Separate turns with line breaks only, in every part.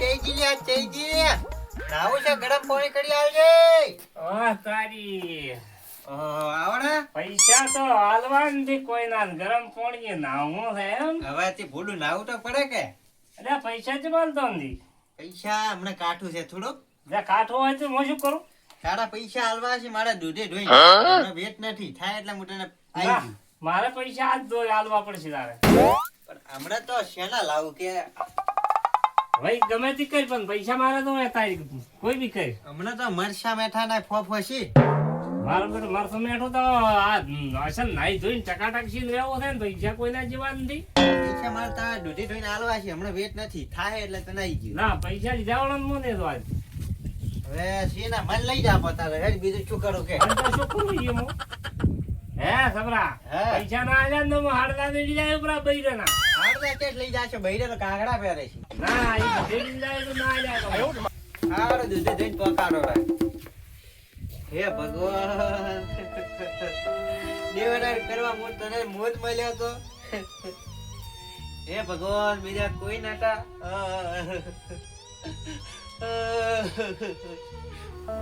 તેજી લે તેજી નાવું છે ગરમ પાણી કરી આવજે.
આ તારી.
ઓહો, આવડે?
પૈસા તો હાલવાનથી કોઈ ના ગરમ પાણી નાવું છે એમ.
હવેથી ભૂલું નાવું તો પડે કે?
અરે પૈસા જ બોલતો નથી
પૈસા હમણાં કાઠું છે થોડુંક.
જે કાઠો હોય તો હું શું કરું?
તારા પૈસા હાલવા છે મારા દૂધે ધોઈ વેટ નથી. થાય એટલે હું તને મારા
મારે પૈસા આજ ધોઈ હાલવા પડશે તારે.
પણ હમણાં તો શેના લાવું કે?
ભાઈ ગમે તે કર પણ પૈસા મારે તો તારી કોઈ બી કર.
હમણાં તો મરસા મેઠા ના ફોફ હશી.
મારો બેટો મરસો મેઠો તો આ અસલ નાઈ ધોઈને ચકાટક સીન રહેવો છે ને પૈસા કોઈના જેવા નથી.
પૈસા મારે તારા દૂધે ધોઈને આલવા છે હમણાં વેટ નથી. થાય એટલે તને આવી ગયું.
ના પૈસા લીધા વાળા મને તો આજ.
હવે સીના મન લઈ જા પોતાને હેડ બીજું શું કરું કે?
તો શું કરું ઈ હું? હે સબરા પૈસા ના આલ્યા ને તો હું હાડલા દઈ જાય ઉપરા બૈરાના.
હાડવા લઈ જાશો બૈરે તો કાગડા પહેરે છે.
ના ઈ બધે દીધા તો ના આલ્યા તો.
હારું દૂધે પકાડો રે હે ભગવાન. કરવા તને મોજ મળ્યો તો? હે ભગવાન બીજા કોઈ નાતા?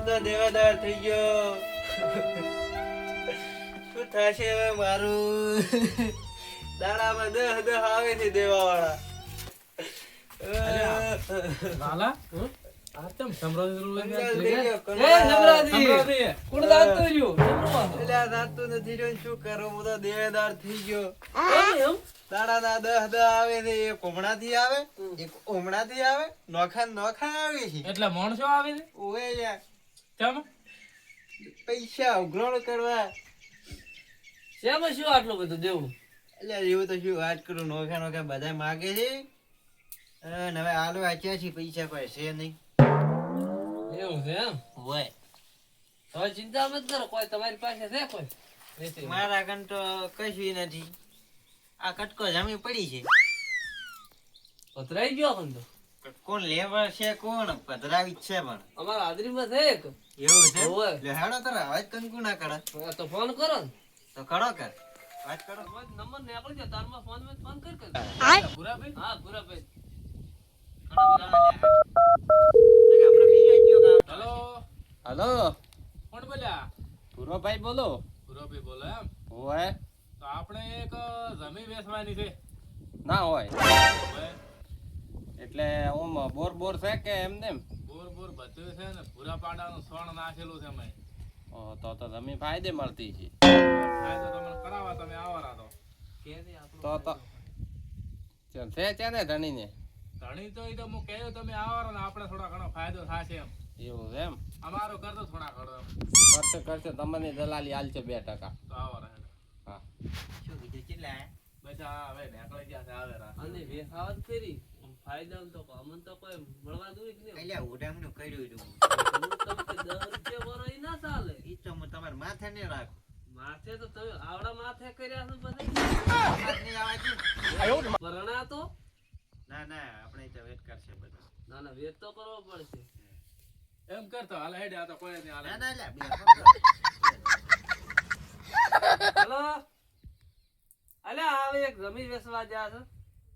તો દેવાદાર થઈ ગયો. શું થશે હવે મારું? દાડામાં દહ દહ આવે છે દેવા વાળા
લાલા આ તેમ સમરાજ
થઈ ગયો,
એ
કંગાલ.
નવરાત્રી
સમરાજી!
કોણ દાંતો રહ્યો?
એટલે આ નથી રહ્યું, શું કરું? હું તો થઈ ગયો.
એમ?
દાડાના દહ દહ આવે છે એક ઓમણાથી આવે એક ઓમણાથી આવે નોખા નોખા આવે છે.
એટલે માણસો આવે છે?
ઓવે યાર
કેમ?
પૈસા ઉઘરાણો કરવા.
શેમાં શું આટલું બધું દેવું?
એટલે એવું તો શું વાત કરું નોખા નોખા બધા માગે છે. અને હવે આલો આચ્યા છે પૈસા પાસે છે નહીં.
એવું છે એમ?
હોય.
હવે ચિંતા મત કરો કોઈ તમારી પાસે છે કોઈ?
મારા કન તો કશું નથી. આ કટકો જમી પડી છે.
પધરાઈ ગયો હન તો.
કોણ લેબર છે કોણ? પધરાવી છે પણ.
અમારા હાજરીમાં છે એક.
એવું છે. લે હેડો તારા અવાજ કંકુ ના કરે
તો ફોન કરો
તો કરો કર. વાત કરો.
નંબર નીકળી જાય તારમાં ફોનમાં ફોન કર કર.
પૂરા
હા પૂરા ભાઈ
હેલો. કોણ બોલ્યા?
પૂર્વભાઈ બોલો.
પૂરા બોલો એમ?
હોય.
તો આપણે એક જમીન વેચવાની છે.
ના હોય. એટલે ઓમ બોર બોર છે કે એમને એમ
બોર બોર બધું છે ને. પૂરા પાડાનું સોણ નાખેલું છે મેં
તો તો તમે ફાયદે મળતી છે.
ફાયદો તમને કરાવવા તમે આવારા તો.
કે દે આપણું
તો તો ચાલ, છે છે ને ધણીને?
ધણી તો એ તો હું કહ્યું તમે આવારા ને આપણે થોડા ઘણો ફાયદો થશે એમ.
એવું એમ?
અમારો કરતો થોડા ઘણો
કરશે કરશે તમને દલાલી હાલ છે બે ટકા.
તો આવારા હેડો.
હા.
શું કીધું કેટલા?
બધા હવે નીકળી ગયા છે આવે
અને વેહાવત કરી. ફાયદો તો અમને તો કોઈ મળવા દઉં જ નહીં.
અલ્યા ઉડામણું કર્યું હતું
અલ્યા આવે એક જમીન વેચવા જ્યા છે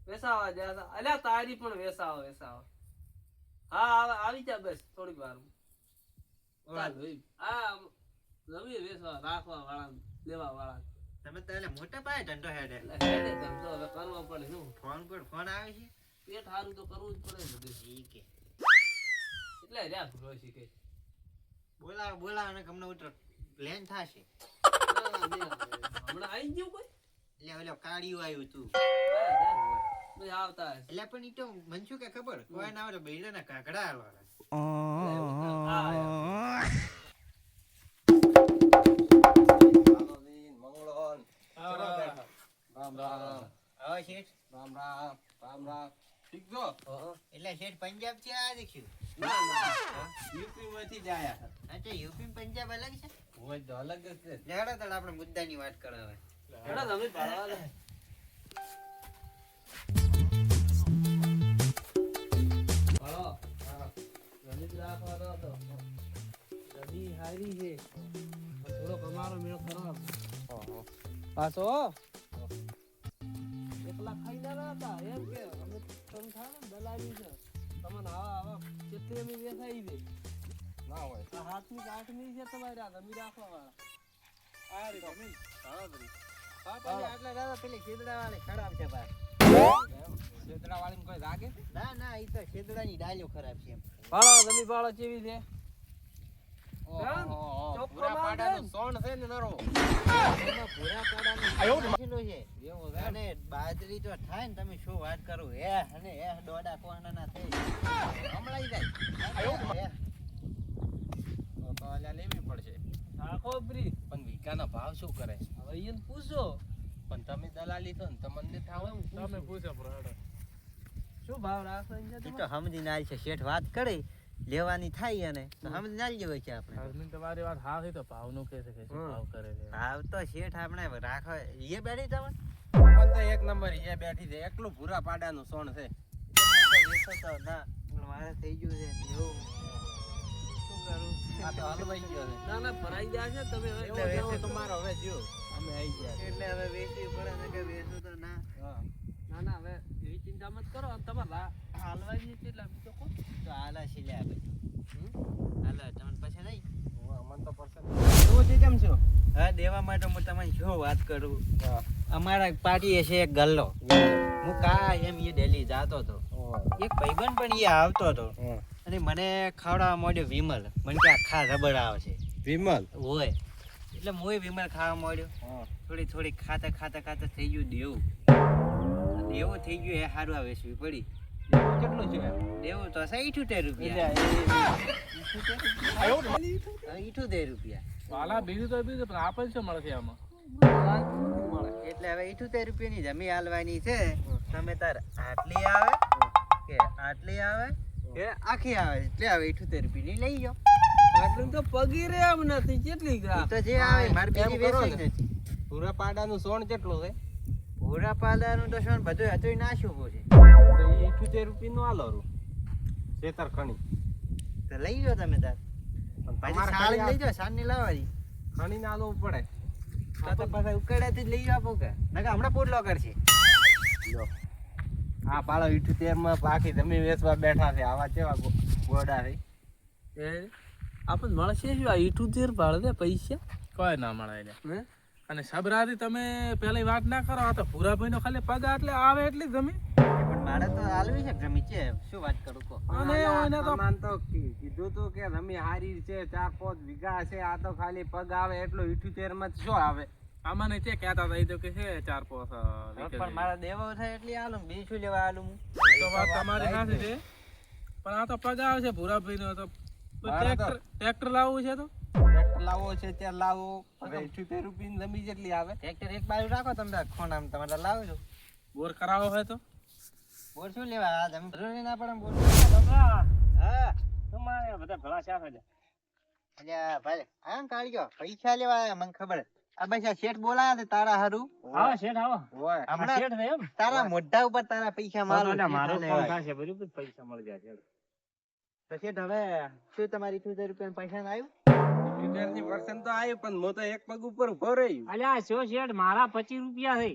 વેસાવા જ્યા છે અલ્યા તારી પણ વેસાવો વેસાવો હા આવી જા બસ થોડીક વાર ચાલ ભાઈ આ જમીન વેચવા રાખવા વાળા લેવા વાળા
તમે તો મોટા પાયે ધંધો હેડે.
હેડે તેમ હવે કરવો પડે શું?
ફોન પર ફોન આવે છે?
પેટ સારું તો કરવું જ પડે બધું.
ઈ
એટલે રહ્યા ભૂલો શીખે
બોલાવો બોલાવો ને ગમને ઉતરો. પ્લેન થાશે.
હમણાં આવી ગયું કોઈ?
એટલે ઓલો કાળિયું આવ્યું તું.
આવતા
એટલે પણ ઈ તો મને શું કે ખબર? કોઈ ના આવે તો બૈરાના કાકડા આવવાના
રામ રામ.
હવે શેઠ.
રામ રામ રામ રામ. ઠીક છો?
એટલે શેઠ પંજાબ છે આ દેખ્યું?
ના, ના.
યુપી માંથી જ આયા
હા યુપી પંજાબ અલગ છે?
હોય તો અલગ જ છે.
લેડો તો આપણે મુદ્દાની વાત કરો હવે
હેડો તમે પાડવા દે. પાડો. જમીન રાખવાનો હતો. જમીન હારી છે. પણ થોડોક અમારો મેળ પાછો હતા. એમ કે અમે તમે થાય ને દલાલી છે. તમને આવા આવા કેટલી અમે વેસાઈ દે
ના હોય.
આ હાથની કાઠની છે તમારી આ જમી રાખવા વાળા આ રી જમીન હા બરી
પાપાને આટલા દાદા પેલી શેદડા વાળી ખરાબ છે ભાઈ
વાળીને કોઈ રાગે?
ના ના એ તો શેદડાની ડાળીઓ ખરાબ છે એમ.
બાળો જમી કેવી છે?
બાજરી તો થાય ને તમે શું વાત કરો? હે અને હે દોડા કોહનાના થઈ
હમણાં જાય.
હે.
તો તો અલ્યા લેવી પડશે.
રાખો બરી
પણ વીઘાનો ભાવ શું કરે?
હવે એને પૂછો.
પણ તમે દલાલી તો ને તમને થાવ
તમે પૂછો
શું ભાવ
રાખો સમજી ના છે શેઠ વાત કરી. લેવાની થાય અને તો સમજી ના લેવાય છે આપણે.
આદમી તમારી વાત હા છે તો ભાવનું કહે છે કે ભાવ કરે છે.
ભાવ તો શેઠ આપણે રાખો એ બેઠી તમે?
પણ તો એક નંબર એ બેઠી છે. એકલું ભૂરા પાડાનું સોણ છે.
તો ના. મારે થઈ ગયું છે એવું શું કરું?
આ તો હલવાઈ ગયો છે.
ના ના ભરાઈ ગયા છે તમે. હવે
તમારો હવે જો. અમે આવી ગયા
એટલે હવે વેચવી પડે ને કે વેચું તો ના.
ના ના હવે ચિંતા કરો અને તમારે હાલવા જઈએ છે એટલે બીજો કોણ
તો આલા સિલ્યા પછી હાલા તમને પછી નહીં?
તો પસંદ એવું છે કેમ છો?
દેવા માટે હું તમને શું વાત કરું? અમારા પાર્ટીએ છે એક ગલ્લો. હું કા એમ એ ડેલી જાતો હતો. એક ભાઈબંધ પણ એ આવતો હતો. અને મને ખવડાવવા માંડ્યો વિમલ. મને કે આખા રબર આવે છે
વિમલ?
હોય. એટલે હું વિમલ ખાવા માંડ્યો. થોડી થોડી ખાતા ખાતા ખાતા થઈ ગયું દેવું. દેવું થઈ ગયો એ સારું આ વેચવી પડી.
કેટલો છે
દેવું તો હશે ઇઠોતેર રૂપિયા. ઇઠોતેર રૂપિયા.
વાલા બીજું તો બીજું પણ આપે છે મળશે આમાં?
એટલે હવે ઇઠોતેર રૂપિયાની જમી હાલવાની છે. તમે તાર આટલી આવે કે આટલી આવે કે આખી આવે. એટલે હવે ઇઠોતેર રૂપિયાની લઈ જાઓ
આટલું તો પગી રે એમ નથી કેટલી ગ્રામ?
તો જે આવે મારે બીજી
વેચી
નથી.
પૂરા પાડાનું સોણ કેટલું છે?
ભૂરા પાલાનું તો શું બધું હતું નાશું છે.
તો એ ઇઠ્યોતેર રૂપિયાનું આલો રૂ. છેતર ખણી.
તો લઈ જાઓ તમે તાર.
પણ
પછી સાળી
ખાલી
લઈ જાઓ સાળની લાવવાની.
આ ખણીને આલો પડે.
તો તો પછી ઉકેડાથી જ લઈ આપો કે નકર હમણાં પોટલો કરશે.
લો આ પાડો ઇઠ્યોતેરમાં બાકી જમીન વેચવા બેઠા છે. આવા કેવા ગોડા છે.
એ આપણને મળશે શું? આ ઇઠુતેર ભાડે દે પૈસા?
કોઈ ના મળે એટલે
હે?
અને સબરાથી તમે પેલી વાત ના કરો આ તો ભૂરાભાઈ નો ખાલી પગ એટલે આવે એટલી જમીન?
પણ મારે તો આલવી છે જમી છે શું વાત કરું કો
અને એને તો
માન તો કીધું તું કે રમી હારી છે ચાર પાંચ વીઘા છે આ તો ખાલી પગ આવે એટલું તેરમાં શું આવે?
આમાં નહીં છે કહેતા હતા એ તો કે છે ચાર પાંચ
પણ. મારા દેવો થાય એટલે આલું બીજું લેવા આલું
તો વાત તમારી સાચી છે. પણ આ તો પગ આવે છે ભૂરાભાઈ નો તો ટ્રેક્ટર ટ્રેક્ટર લાવવું છે તો?
લાવો છે ત્યાં લાવો. હવે ઇઠ્યોતેર રૂપિયાની જમીન જેટલી આવે.
ટ્રેક્ટર એક બાજુ રાખો તમે તાર ખોનામ તમારે લાવજો.
બોર કરાવો હોય તો?
બોર શું લેવા? આ તમે જરૂરી ના પડે બોર હા.
તમારે બધા ભલા છે.
અલ્યા ભાઈ હા કાઢ્યો પૈસા લેવા આયા મને ખબર આ બસ શેઠ બોલાયા છે તારા હારું.
આવો શેઠ આવો.
હમણાં
શેઠ છે એમ.
તારા મોઢા ઉપર તારા પૈસા મારું.
પૈસા મળી જાય છે.
તો શેઠ હવે શું તમારી ઇઠ્યોતેર રૂપિયા પૈસા આવ્યું?
ઇઠ્યોતેરની તો આવ્યું પણ હું તો એક પગ ઉપર ઊભો રહી
અલ્યા શું શેઠ મારા પચીસ રૂપિયા છે.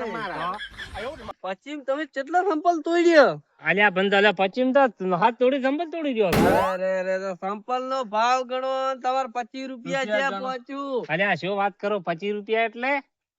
તમારા.
પશ્ચિમ તમે કેટલા સંપલ તોડ્યો?
અલ્યા બંધ અલ્યા પચીમ તો હાથ તોડી સંપલ તોડી રહ્યો
અરે રે તો સંપલ નો ભાવ ગણો તમારે પચીસ રૂપિયા છે પહોંચ્યું.
અલ્યા શું વાત કરો? પચીસ રૂપિયા એટલે?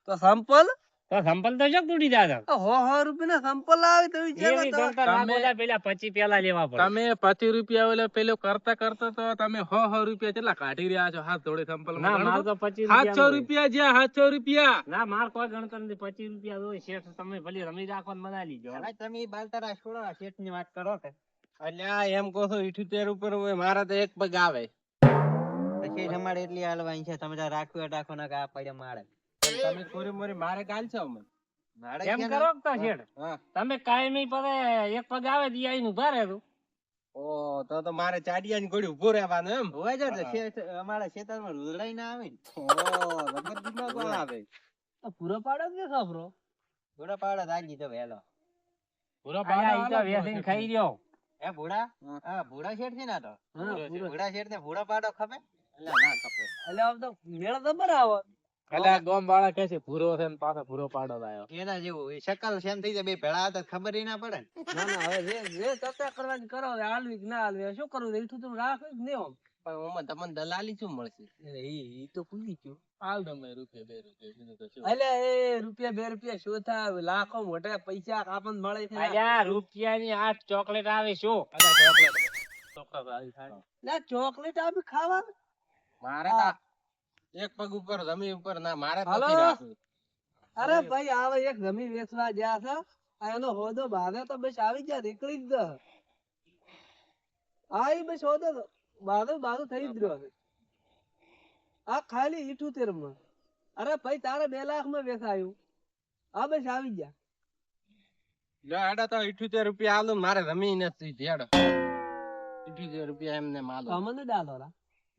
તો સંપલ?
તો સંપલ તો શું તૂટી દાદા
હો હો રૂપિયા સંપલ આવે તો વિચાર
પેલા પચીસ પેલા લેવા પડે.
તમે પચી રૂપિયા ઓલે પેલો કરતા કરતા તો તમે હો હો રૂપિયા કેટલા કાઢી રહ્યા છો? હાથ જોડે સંપલ
ના માર તો પચી
સાતસો
રૂપિયા
રૂપિયા જ્યાં સાતસો રૂપિયા.
ના માર કોઈ ગણતર નથી. પચીસ રૂપિયા હોય શેઠ તમે ભલે રમી રાખો ને બનાવી લીજો.
તમે બાલતારા છોડો શેઠની વાત કરો કે.
અલ્યા એમ કહો છો ઇઠ્યોતેર ઉપર હોય મારા તો એક પગ આવે.
પછી તમારે એટલી હાલવાની છે. તમે રાખ્યું રાખો ના આ પડે મારે
તમે ચોરી મોરી મારે ગાલ છો અમને.
એમ કરો તો શેઠ? તમે કાયમી પરે એક પગ આવે દી આઈને ઊભા રહે તું
ઓ તો તો મારે ચાડિયાની ગોળી ઊભો રહેવાનું એમ?
હોય છે તો શેઠ અમારા ખેતરમાં રૂદડાઈ ના આવે
ઓ રબર દિમાગ કોણ આવે.
પૂરો પાડો કે ખબરો
પૂરો પાડો દાગી તો વેલો
પૂરો
પાડો આ તો
પાડો
ખાઈ રહ્યો.
એ ભૂડા
હા.
ભૂડા શેઠ છે ને તો? ભૂડા શેઠ. ને ભૂડા પાડો ખબર? એટલે ના ખબર.
એટલે આમ તો મેળ જબર આવે
એટલે ગોમ વાળા કે છે ભૂરો છે ને પાછો ભૂરો પાડો લાયો.
એના જેવું એ શકલ સેમ થઈ જાય બે ભેળા હતા ખબર ના પડે ના.
ના હવે જે જે ચર્ચા કરવાની કરો હવે હાલવી કે ના હાલવી શું કરવું? છે? એટલું તો રાખવું જ નહીં
પણ ઓમાં તમને દલાલી શું મળશે?
એ ઈ ઈ તો ભૂલી ગયો.
હાલ તમે રૂપિયા બે રૂપિયા બીજું તો શું?
અલ્યા એ રૂપિયા બે રૂપિયા શું થાય? લાખો મોટા પૈસા આપણને મળે છે
અલ્યા રૂપિયાની આઠ ચોકલેટ આવે શું?
ચોકલેટ. ચોકલેટ આવી
લા ચોકલેટ આપી ખાવા
મારે તો એક પગ ઉપર જમીન ઉપર. ના મારે.
અરે ભાઈ આવે એક જમીન વેચવા ગયા છે. એનો હોદો બાંધે તો બસ આવી ગયા નીકળી જ આઈ બસ હોદો બાંધો બાંધો થઈ જ રહ્યો આ ખાલી ઇઠુતેરમાં અરે ભાઈ તારે બે લાખમાં વેચાયું. આ બસ આવી ગયા.
લે આડા તો 78 રૂપિયા આલું મારે જમી નથી હેડો. 78 રૂપિયા એમને માલો.
અમને ડાલો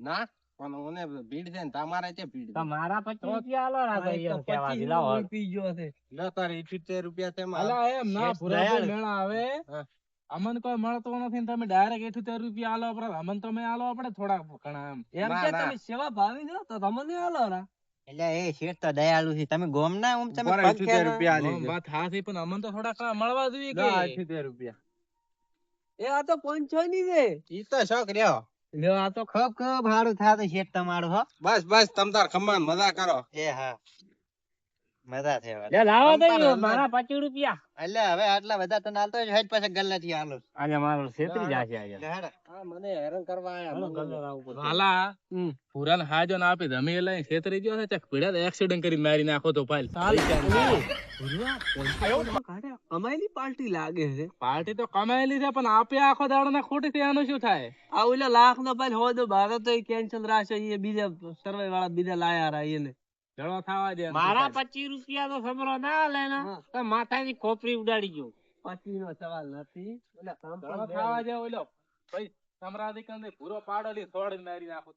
ના? પણ ઓને ભીડ છે ને તમારે છે ભીડ
તમારા મારા પચીસ રૂપિયા ભાઈ
તો
એમ
પચીસ
લાવો.
નો છે.
લો તારે 78 રૂપિયા છે
અલા એમ ના
શેઠ
મેળા આવે. અમન કોઈ મળતો નથી ને તમે ડાયરેક્ટ એઠું રૂપિયા આલો આપડે અમન તમે આલો આપણે થોડા ઘણા એમ.
એમ કે તમે સેવા ભાવી દો તો તમને હાલો રા.
એટલે એ શેઠ તો દયાળુ છે. તમે ગોમ ના આમ તમે પગ
78
ખેંચો.
રૂપિયા વાત
હા
છે.
પણ અમન તો થોડા મળવા જોઈએ કે.
78 રૂપિયા.
એ આ તો પંચો ની છે.
ઈ તો શોખ રહ્યો.
લ્યો આ તો ખબ ખબ હારું થાતું શેઠ તમારું હો.
બસ બસ તમ તાર ખમ્માન મજા કરો.
એ હા. મજા છે
લાવો તો મારા પચીસ રૂપિયા.
એટલે હવે આટલા બધા તને હાલતો જ પાછા ગલ્લા થી આલો
આજે મારો છેતરી જાશે આજે.
હેડ.
મને હેરાન કરવા આયા.
હાલો,
પુરાન હાજો ના આપી ધમી લઈ છેતરી ગયો છે ચક પીડા તો એક્સિડન્ટ કરી મારી નાખો તો ફાઈલ
અમાયલી પાર્ટી લાગે છે.
પાર્ટી તો કમાયેલી છે પણ આપે આખો દાડો ને ખોટી છે એનું શું થાય?
આ ઓલા લાખ નો હોદો બારો તો કેન્સલ રાશે એ બીજા સર્વે વાળા બીજા લાયા રા એને.
જળો થવા દે
મારા પચીસ રૂપિયા તો સમરો ના લે ને. તો માથાની ખોપરી ઉડાડી ગયો
પચીસ નો સવાલ નથી ઓલા કામ
જળો થવા દે ઓલો ભાઈ સમરા દીકરા પૂરો પાડો લી છોડીને મારી નાખો.